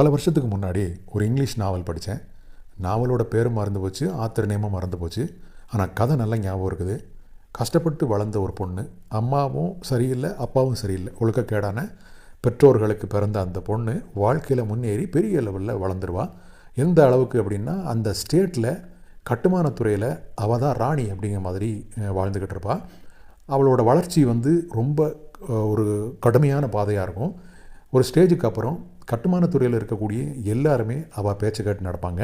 பல வருஷத்துக்கு முன்னாடி ஒரு இங்கிலீஷ் நாவல் படித்தேன். நாவலோட பேரும் மறந்து போச்சு ஆத்தர் நேமும் மறந்து போச்சு. ஆனால் கதை நல்லா ஞாபகம் இருக்குது. கஷ்டப்பட்டு வளர்ந்த ஒரு பொண்ணு அம்மாவும் சரியில்லை அப்பாவும் சரியில்லை ஒழுக்கக்கேடான பெற்றோர்களுக்கு பிறந்த அந்த பொண்ணு வாழ்க்கையில் முன்னேறி பெரிய லெவலில் வளர்ந்துருவா. எந்த அளவுக்கு அப்படின்னா அந்த ஸ்டேட்டில் கட்டுமானத்துறையில் அவள் தான் ராணி அப்படிங்கிற மாதிரி வாழ்ந்துக்கிட்டு இருப்பா. அவளோட வளர்ச்சி வந்து ரொம்ப ஒரு கடுமையான பாதையாக இருக்கும். ஒரு ஸ்டேஜுக்கு அப்புறம் கட்டுமானத்துறையில் இருக்கக்கூடிய எல்லாருமே அவள் பேச்சை கேட்டு நடப்பாங்க.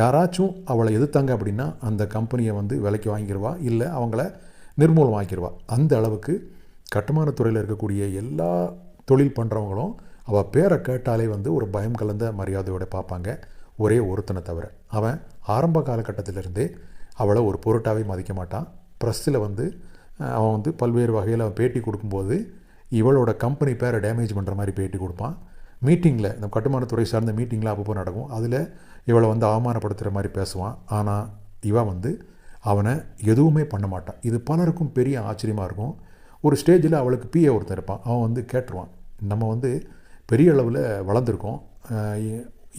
யாராச்சும் அவளை எதிர்த்தாங்க அப்படின்னா அந்த கம்பெனியை வந்து விலைக்கு வாங்கிடுவா இல்லை அவங்கள நிர்மூலம் ஆக்கிடுவா அந்த அளவுக்கு கட்டுமானத்துறையில் இருக்கக்கூடிய எல்லா தொழில் பண்ணுறவங்களும் அவள் பேரை கேட்டாலே வந்து ஒரு பயம் கலந்த மரியாதையோடு பார்ப்பாங்க. ஒரே ஒருத்தனை தவிர. அவன் ஆரம்ப காலகட்டத்திலிருந்தே அவளை ஒரு பொருட்டாவே மதிக்க மாட்டான். ப்ரெஸ்ஸில் வந்து அவன் வந்து பல்வேறு வகையில் அவன் பேட்டி கொடுக்கும்போது இவளோட கம்பெனி பேரை டேமேஜ் பண்ணுற மாதிரி பேட்டி கொடுப்பான். மீட்டிங்கில் இந்த கட்டுமானத்துறை சார்ந்த மீட்டிங்கில் அப்பப்போ நடக்கும். அதில் இவளை வந்து அவமானப்படுத்துகிற மாதிரி பேசுவான். ஆனால் இவன் வந்து அவனை எதுவுமே பண்ண மாட்டான் இது பலருக்கும் பெரிய ஆச்சரியமாக இருக்கும். ஒரு ஸ்டேஜில் அவளுக்கு பிஏ ஒருத்தன் இருப்பான். அவன் வந்து கேட்டுருவான். நம்ம வந்து பெரிய அளவில் வளர்ந்துருக்கோம்.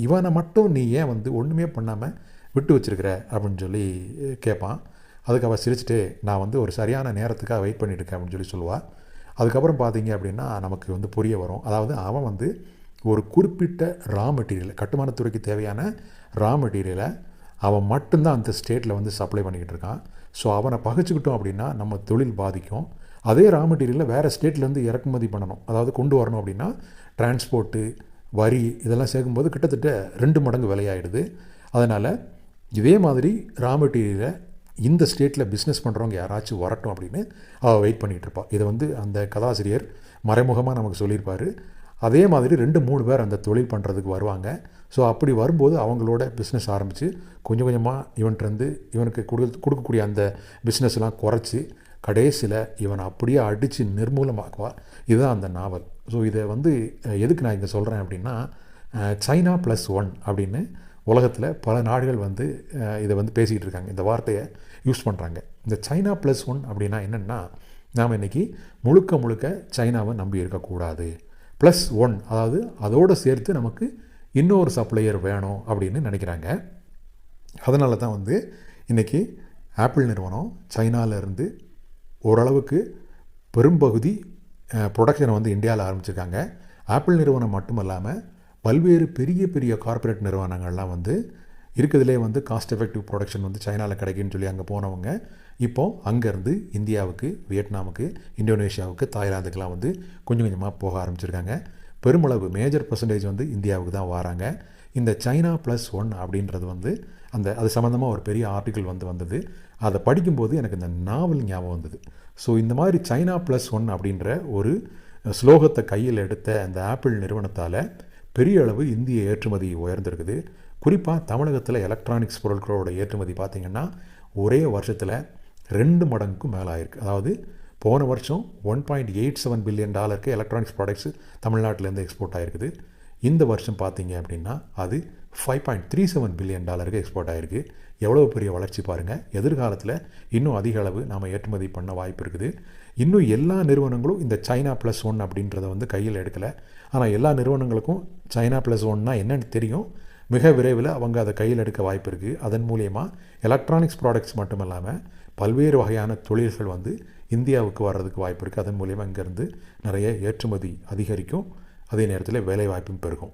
இவனை மட்டும் நீ ஏன் வந்து ஒன்றுமே பண்ணாமல் விட்டு வச்சிருக்கிற? அப்படின்னு சொல்லி கேட்பான். அதுக்கு அவள் சிரிச்சுட்டு நான் வந்து ஒரு சரியான நேரத்துக்காக வெயிட் பண்ணிட்டு இருக்கேன் அப்படின்னு சொல்லி சொல்லுவாள் அதுக்கப்புறம் பார்த்தீங்க அப்படின்னா நமக்கு வந்து புரிய வரும். அதாவது அவன் வந்து ஒரு குறிப்பிட்ட ரா மெட்டீரியல் கட்டுமானத்துறைக்கு தேவையான ரா மெட்டீரியலை அவன் மட்டும்தான் அந்த ஸ்டேட்டில் வந்து சப்ளை பண்ணிக்கிட்டு இருக்கான். ஸோ அவனை பகைச்சிக்கிட்டோம் அப்படின்னா நம்ம தொழில் பாதிக்கும். அதே ரா மெட்டீரியலை வேறு ஸ்டேட்லேருந்து இறக்குமதி பண்ணணும். அதாவது கொண்டு வரணும் அப்படின்னா டிரான்ஸ்போர்ட்டு வரி இதெல்லாம் சேர்க்கும்போது கிட்டத்தட்ட ரெண்டு மடங்கு விலையாயிடுது. அதனால் இதே மாதிரி ரா மெட்டீரியலை இந்த ஸ்டேட்டில் பிஸ்னஸ் பண்ணுறவங்க யாராச்சும் வரட்டும் அப்படின்னு அவள் வெயிட் பண்ணிகிட்டு இருப்பாள் இதை வந்து அந்த கதாசிரியர் மறைமுகமாக நமக்கு சொல்லியிருப்பார். அதே மாதிரி ரெண்டு மூணு பேர் அந்த தொழில் பண்ணுறதுக்கு வருவாங்க. ஸோ அப்படி வரும்போது அவங்களோட பிஸ்னஸ் ஆரம்பித்து கொஞ்சம் கொஞ்சமாக இவன்கிட்டருந்து இவனுக்கு கொடு கொடுக்கக்கூடிய அந்த பிஸ்னஸ்லாம் குறைச்சி கடைசியில் இவனை அப்படியே அடித்து நிர்மூலமாக்குவா. இதுதான் அந்த நாவல். ஸோ இதை வந்து எதுக்கு நான் இங்கே சொல்கிறேன் அப்படின்னா சைனா ப்ளஸ் ஒன் அப்படின்னு உலகத்தில் பல நாடுகள் வந்து இதை வந்து பேசிக்கிட்டு இருக்காங்க. இந்த வார்த்தையை யூஸ் பண்ணுறாங்க இந்த சைனா ப்ளஸ் ஒன் அப்படின்னா என்னென்னா நாம் இன்றைக்கி முழுக்க முழுக்க சைனாவை நம்பி இருக்கக்கூடாது. ப்ளஸ் ஒன் அதாவது அதோடு சேர்த்து நமக்கு இன்னொரு சப்ளையர் வேணும் அப்படின்னு நினைக்கிறாங்க. அதனால தான் வந்து இன்றைக்கி ஆப்பிள் நிறுவனம் சைனாவிலேருந்து ஓரளவுக்கு பெரும்பகுதி ப்ரொடக்ஷனை வந்து இந்தியாவில் ஆரம்பிச்சிருக்காங்க. ஆப்பிள் நிறுவனம் மட்டும் இல்லாமல் பல்வேறு பெரிய பெரிய கார்ப்பரேட் நிறுவனங்கள்லாம் வந்து இருக்கிறதுலே வந்து காஸ்ட் எஃபெக்டிவ் ப்ரொடக்ஷன் வந்து சைனாவில் கிடைக்குன்னு சொல்லி அங்கே போனவங்க இப்போது அங்கேருந்து இந்தியாவுக்கு வியட்நாமுக்கு இந்தோனேஷியாவுக்கு தாய்லாந்துக்கெலாம் வந்து கொஞ்சம் கொஞ்சமாக போக ஆரம்பிச்சிருக்காங்க. பெருமளவு மேஜர் பர்சன்டேஜ் வந்து இந்தியாவுக்கு தான் வராங்க. இந்த சைனா ப்ளஸ் ஒன் அப்படின்றது வந்து அந்த அது சம்மந்தமாக ஒரு பெரிய ஆர்டிக்கிள் வந்து வந்தது. அதை படிக்கும்போது எனக்கு இந்த நாவல் ஞாபகம் வந்தது. ஸோ இந்த மாதிரி சைனா ப்ளஸ் ஒன் அப்படின்ற ஒரு ஸ்லோகத்தை கையில் எடுத்த அந்த ஆப்பிள் நிறுவனத்தால் பெரிய அளவு இந்திய ஏற்றுமதி உயர்ந்திருக்குது. குறிப்பாக தமிழகத்தில் எலக்ட்ரானிக்ஸ் பொருட்களோட ஏற்றுமதி பார்த்திங்கன்னா ஒரே வருஷத்தில் ரெண்டு மடங்குக்கும் மேலே ஆயிருக்கு அதாவது போன வருஷம் one point eight seven billion டாலருக்கு எலக்ட்ரானிக்ஸ் ப்ராடக்ட்ஸ் தமிழ்நாட்டிலேருந்து எக்ஸ்போர்ட் ஆகிருக்குது இந்த வருஷம் பார்த்தீங்க அப்படின்னா அது five point three seven billion டாலருக்கு எக்ஸ்போர்ட் ஆகிருக்கு எவ்வளோ பெரிய வளர்ச்சி பாருங்கள் எதிர்காலத்தில் இன்னும் அதிக அளவு நாம் ஏற்றுமதி பண்ண வாய்ப்பு இருக்குது. இன்னும் எல்லா நிறுவனங்களும் இந்த சைனா ப்ளஸ் ஒன் அப்படின்றத வந்து கையில் எடுக்கலை. ஆனால் எல்லா நிறுவனங்களுக்கும் சைனா ப்ளஸ் ஒன்னா என்னன்னு தெரியும். மிக விரைவில் அவங்க அதை கையில் எடுக்க வாய்ப்பு இருக்குது அதன் மூலியமாக எலக்ட்ரானிக்ஸ் ப்ராடக்ட்ஸ் மட்டும் இல்லாமல் பல்வேறு வகையான தொழில்கள் வந்து இந்தியாவுக்கு வர்றதுக்கு வாய்ப்பு இருக்குது அதன் மூலியமாக இங்கேருந்து நிறைய ஏற்றுமதி அதிகரிக்கும். அதே நேரத்தில் வேலைவாய்ப்பும் பெருகும்.